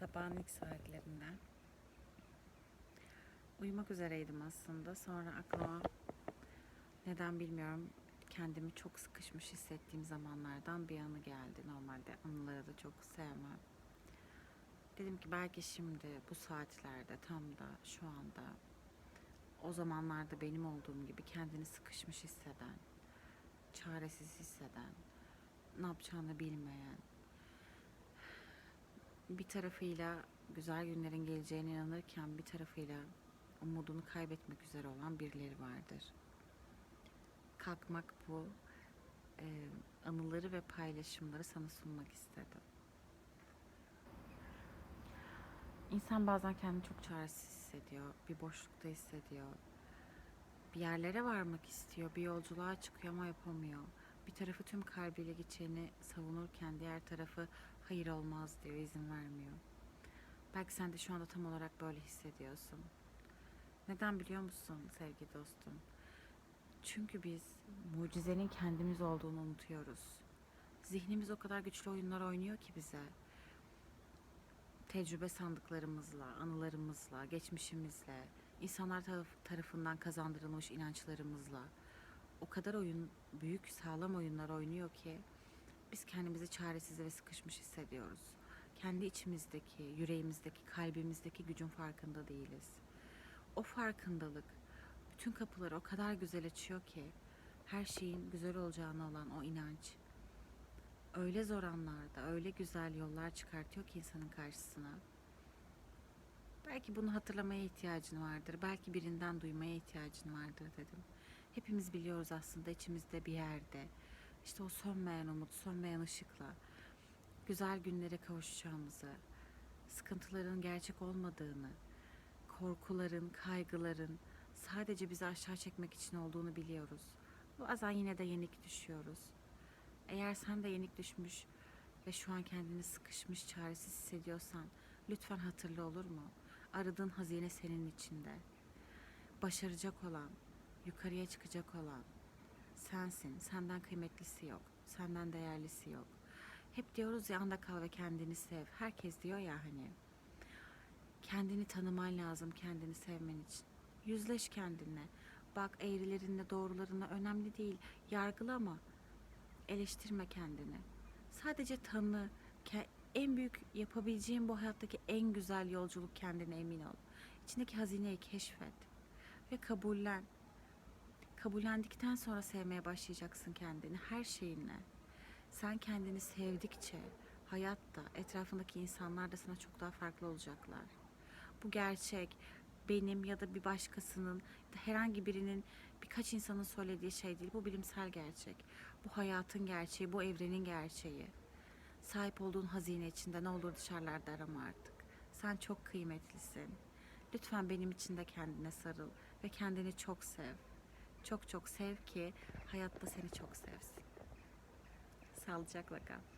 Sabahın ilk saatlerinden. Uyumak üzereydim aslında. Sonra aklıma neden bilmiyorum kendimi çok sıkışmış hissettiğim zamanlardan bir anı geldi. Normalde anıları da çok sevmem. Dedim ki belki şimdi bu saatlerde tam da şu anda o zamanlarda benim olduğum gibi kendini sıkışmış hisseden, çaresiz hisseden, ne yapacağını bilmeyen, bir tarafıyla güzel günlerin geleceğine inanırken bir tarafıyla umudunu kaybetmek üzere olan birileri vardır. Kalkmak bu e, anıları ve paylaşımları sana sunmak istedim. İnsan bazen kendini çok çaresiz hissediyor, bir boşlukta hissediyor. Bir yerlere varmak istiyor, bir yolculuğa çıkıyor ama yapamıyor. Bir tarafı tüm kalbiyle gideceğini savunurken diğer tarafı hayır olmaz diyor, izin vermiyor. Belki sen de şu anda tam olarak böyle hissediyorsun. Neden biliyor musun sevgili dostum? Çünkü biz mucizenin kendimiz olduğunu unutuyoruz. Zihnimiz o kadar güçlü oyunlar oynuyor ki bize. Tecrübe sandıklarımızla, anılarımızla, geçmişimizle, insanlar taraf- tarafından kazandırılmış inançlarımızla o kadar oyun, büyük sağlam oyunlar oynuyor ki biz kendimizi çaresiz ve sıkışmış hissediyoruz. Kendi içimizdeki, yüreğimizdeki, kalbimizdeki gücün farkında değiliz. O farkındalık bütün kapıları o kadar güzel açıyor ki her şeyin güzel olacağına olan o inanç öyle zor anlarda öyle güzel yollar çıkartıyor ki insanın karşısına. Belki bunu hatırlamaya ihtiyacın vardır. Belki birinden duymaya ihtiyacın vardır dedim. Hepimiz biliyoruz aslında içimizde bir yerde. işte o sönmeyen umut, sönmeyen ışıkla güzel günlere kavuşacağımızı, sıkıntıların gerçek olmadığını, korkuların, kaygıların sadece bizi aşağı çekmek için olduğunu biliyoruz. Bazen yine de yenik düşüyoruz. Eğer sen de yenik düşmüş ve şu an kendini sıkışmış, çaresiz hissediyorsan lütfen hatırla olur mu? Aradığın hazine senin içinde. Başaracak olan, yukarıya çıkacak olan sensin. Senden kıymetlisi yok. Senden değerlisi yok. Hep diyoruz ya anda kal ve kendini sev. Herkes diyor ya hani. Kendini tanıman lazım kendini sevmen için. Yüzleş kendinle. Bak eğrilerinle doğrularına önemli değil. Yargılama. Eleştirme kendini. Sadece tanı. En büyük yapabileceğin bu hayattaki en güzel yolculuk kendine emin ol. İçindeki hazineyi keşfet. Ve kabullen. Kabullendikten sonra sevmeye başlayacaksın kendini her şeyinle. Sen kendini sevdikçe hayatta etrafındaki insanlar da sana çok daha farklı olacaklar. Bu gerçek benim ya da bir başkasının herhangi birinin birkaç insanın söylediği şey değil. Bu bilimsel gerçek. Bu hayatın gerçeği, bu evrenin gerçeği. Sahip olduğun hazine içinde ne olur dışarılarda arama artık. Sen çok kıymetlisin. Lütfen benim için de kendine sarıl ve kendini çok sev. Çok çok sev ki hayatta seni çok sevsin. Sağlıcakla kal.